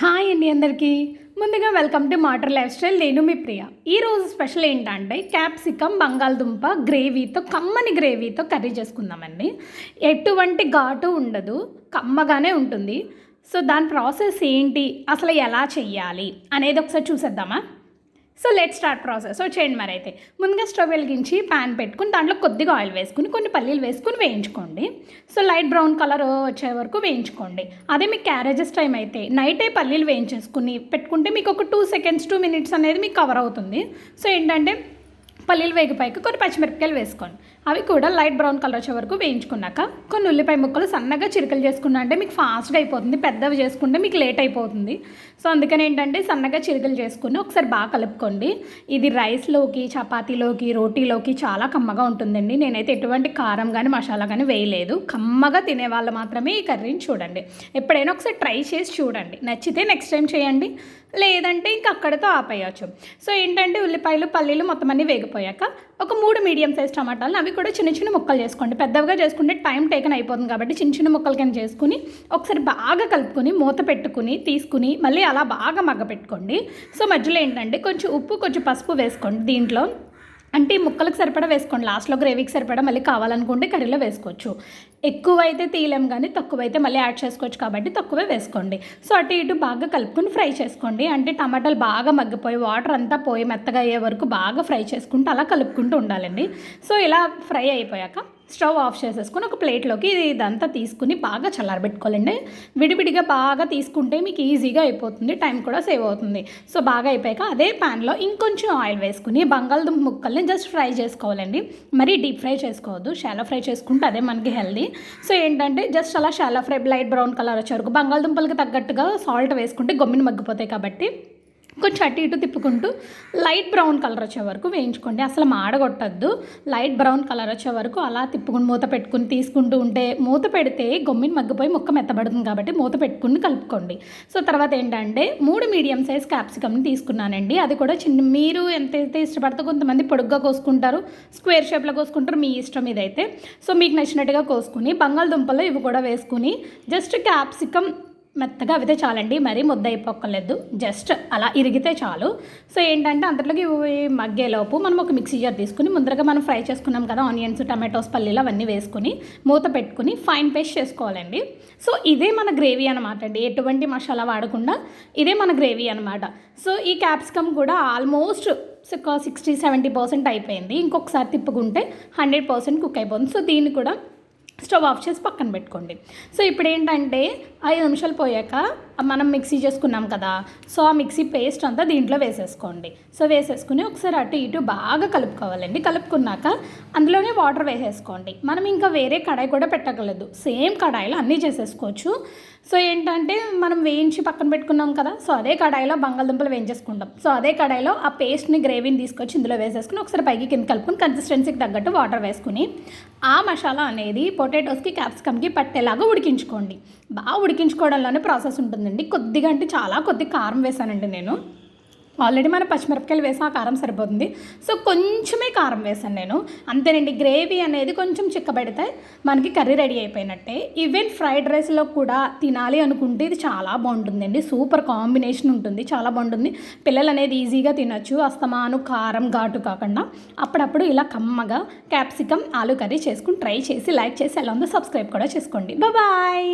Hi అండి అందరికీ. ముందుగా welcome to matter life style. నేను మీ ప్రియ. ఈరోజు స్పెషల్ ఏంటంటే క్యాప్సికమ్ బంగాళదుంప గ్రేవీతో కమ్మని గ్రేవీతో కర్రీ చేసుకుందామండి. ఎటువంటి ఘాటు ఉండదు కమ్మగానే ఉంటుంది. సో దాని ప్రాసెస్ ఏంటి అసలు ఎలా చెయ్యాలి అనేది ఒకసారి చూసేద్దామా? So let start process. చేయండి మరి అయితే. ముందుగా స్టవ్ వెలిగించి ప్యాన్ పెట్టుకుని దాంట్లో కొద్దిగా ఆయిల్ వేసుకుని కొన్ని పల్లీలు వేసుకుని వేయించుకోండి. సో లైట్ బ్రౌన్ కలర్ వచ్చే వరకు వేయించుకోండి. అదే మీకు క్యారేజెస్ టైం అయితే. నైటే పల్లీలు వేయించేసుకుని పెట్టుకుంటే మీకు ఒక టూ సెకండ్స్ టూ మినిట్స్ అనేది మీకు కవర్ అవుతుంది. సో ఏంటంటే పల్లీలు వేగిపోయాక కొన్ని పచ్చిమిరపకాయలు వేసుకోండి. అవి కూడా లైట్ బ్రౌన్ కలర్ వచ్చే వరకు వేయించుకున్నాక కొన్ని ఉల్లిపాయ ముక్కలు సన్నగా చిరుకలు చేసుకున్నా అంటే మీకు ఫాస్ట్గా అయిపోతుంది పెద్దవి చేసుకుంటే మీకు లేట్ అయిపోతుంది. సో అందుకని ఏంటంటే సన్నగా చిరుకలు చేసుకుని ఒకసారి బాగా కలుపుకోండి. ఇది రైస్లోకి చపాతీలోకి రోటీలోకి చాలా కమ్మగా ఉంటుందండి. నేనైతే ఎటువంటి కారం కానీ మసాలా కానీ వేయలేదు. కమ్మగా తినే వాళ్ళు మాత్రమే ఈ కర్రీని చూడండి. ఎప్పుడైనా ఒకసారి ట్రై చేసి చూడండి. నచ్చితే నెక్స్ట్ టైం చేయండి. లేదంటే ఇంక అక్కడితో ఆపేయచ్చు. సో ఏంటంటే ఉల్లిపాయలు పల్లీలు మొత్తం అన్నీ వేగిపోయాక ఒక మూడు మీడియం సైజ్ టమాటాలు అవి కూడా చిన్న చిన్న ముక్కలు చేసుకోండి. పెద్దవిగా చేసుకుంటే టైం టేకన్ అయిపోతుంది కాబట్టి చిన్న చిన్న ముక్కలు కింద చేసుకుని ఒకసారి బాగా కలుపుకొని మూత పెట్టుకుని తీసుకుని మళ్ళీ అలా బాగా మగ్గ పెట్టుకోండి సో మధ్యలో ఏంటంటే కొంచెం ఉప్పు కొంచెం పసుపు వేసుకోండి దీంట్లో. అంటే ఈ ముక్కలకు సరిపడా వేసుకోండి. లాస్ట్లో గ్రేవీకి సరిపడా మళ్ళీ కావాలనుకుంటే కర్రీలో వేసుకోవచ్చు. ఎక్కువ అయితే తీయలేం కానీ తక్కువ అయితే మళ్ళీ యాడ్ చేసుకోవచ్చు కాబట్టి తక్కువే వేసుకోండి. సో అటు ఇటు బాగా కలుపుకొని ఫ్రై చేసుకోండి. అంటే టమాటాలు బాగా మగ్గిపోయి వాటర్ అంతా పోయి మెత్తగా అయ్యే వరకు బాగా ఫ్రై చేసుకుంటూ అలా కలుపుకుంటూ ఉండాలండి. సో ఇలా ఫ్రై అయిపోయాక స్టవ్ ఆఫ్ చేసేసుకొని ఒక ప్లేట్లోకి ఇదంతా తీసుకుని బాగా చల్లారబెట్టుకోవాలండి. విడివిడిగా బాగా తీసుకుంటే మీకు ఈజీగా అయిపోతుంది టైం కూడా సేవ్ అవుతుంది. సో బాగా అయిపోయాక అదే ప్యాన్లో ఇంకొంచెం ఆయిల్ వేసుకుని బంగాళదుంప ముక్కల్ని జస్ట్ ఫ్రై చేసుకోవాలండి. మరీ డీప్ ఫ్రై చేసుకోవద్దు షాలో ఫ్రై చేసుకుంటే అదే మనకి హెల్దీ. సో ఏంటంటే జస్ట్ అలా shallow fry light brown colour వచ్చే వరకు బంగాళదుంపలకి తగ్గట్టుగా సాల్ట్ వేసుకుంటే గమ్మిని మగ్గిపోతాయి కాబట్టి కొంచెం అటు ఇటు తిప్పుకుంటూ లైట్ బ్రౌన్ కలర్ వచ్చే వరకు వేయించుకోండి. అసలు మాడగొట్టద్దు. లైట్ బ్రౌన్ కలర్ వచ్చే వరకు అలా తిప్పుకుని మూత పెట్టుకుని తీసుకుంటూ ఉంటే మూత పెడితే గొమ్మిని మగ్గిపోయి ముక్క మెత్తబడుతుంది కాబట్టి మూత పెట్టుకుని కలుపుకోండి. సో తర్వాత ఏంటంటే మూడు మీడియం సైజ్ క్యాప్సికమ్ని తీసుకున్నానండి. అది కూడా చిన్న మీరు ఎంతైతే ఇష్టపడితే కొంతమంది పొడుగ్గా కోసుకుంటారు స్క్వేర్ షేప్లో కోసుకుంటారు మీ ఇష్టం ఇదైతే. సో మీకు నచ్చినట్టుగా కోసుకుని బంగాళదుంపలు ఇవి కూడా వేసుకుని జస్ట్ క్యాప్సికమ్ మెత్తగా అవితే చాలండి మరీ ముద్ద అయిపోక్కర్లేదు. జస్ట్ అలా ఇరిగితే చాలు. సో ఏంటంటే అంతట్లోకి మగ్గేలోపు మనం ఒక మిక్సీ జార్ తీసుకుని ముందరగా మనం ఫ్రై చేసుకున్నాం కదా ఆనియన్స్ టమాటోస్ పల్లీలు అవన్నీ వేసుకుని మూత పెట్టుకుని ఫైన్ పేస్ట్ చేసుకోవాలండి. సో ఇదే మన గ్రేవీ అనమాట అండి. ఎటువంటి మసాలా వాడకుండా ఇదే మన గ్రేవీ అనమాట సో ఈ క్యాప్సికమ్ కూడా ఆల్మోస్ట్ సిక్స్టీ సెవెంటీ పర్సెంట్ అయిపోయింది. ఇంకొకసారి తిప్పుకుంటే హండ్రెడ్ పర్సెంట్ కుక్ అయిపోతుంది. సో దీన్ని కూడా స్టవ్ ఆఫ్ చేసి పక్కన పెట్టుకోండి. సో ఇప్పుడు ఏంటంటే ఐదు నిమిషాలు పోయాక మనం మిక్సీ చేసుకున్నాం కదా సో ఆ మిక్సీ పేస్ట్ అంతా దీంట్లో వేసేసుకోండి. సో వేసేసుకుని ఒకసారి అటు ఇటు బాగా కలుపుకోవాలండి. కలుపుకున్నాక అందులోనే వాటర్ వేసేసుకోండి. మనం ఇంకా వేరే కడాయి కూడా పెట్టగలదు. సేమ్ కడాయిలో అన్నీ చేసేసుకోవచ్చు. సో ఏంటంటే మనం వేయించి పక్కన పెట్టుకున్నాం కదా సో అదే కడాయిలో బంగాళదుంపలు వేయించేసుకుంటాం. సో అదే కడాయిలో ఆ పేస్ట్ని గ్రేవీని తీసుకొచ్చి ఇందులో వేసేసుకుని ఒకసారి పైకి కింద కలుపుకుని కన్సిస్టెన్సీకి తగ్గట్టు వాటర్ వేసుకుని ఆ మసాలా అనేది పొటాటోస్కి క్యాప్సికమ్కి పట్టేలాగా ఉడికించుకోండి. బాగా ఉడికించుకోవడంలోనే ప్రాసెస్ ఉంటుంది. ఉంటుందండి కొద్దిగా అంటే చాలా కొద్ది కారం వేసానండి నేను. ఆల్రెడీ మన పచ్చిమిరపకాయలు వేసి ఆ కారం సరిపోతుంది. సో కొంచెమే కారం వేసాను నేను. అంతేనండి గ్రేవీ అనేది కొంచెం చిక్కబెడితే మనకి కర్రీ రెడీ అయిపోయినట్టే. ఈవెన్ ఫ్రైడ్ రైస్లో కూడా తినాలి అనుకుంటే ఇది చాలా బాగుంటుందండి. సూపర్ కాంబినేషన్ ఉంటుంది చాలా బాగుంటుంది. పిల్లలు అనేది ఈజీగా తినొచ్చు. అస్తమాను కారం ఘాటు కాకుండా అప్పుడప్పుడు ఇలా కమ్మగా క్యాప్సికమ్ ఆలు కర్రీ చేసుకుని ట్రై చేసి లైక్ చేసి ఎలా ఉందో సబ్స్క్రైబ్ కూడా చేసుకోండి. బాయ్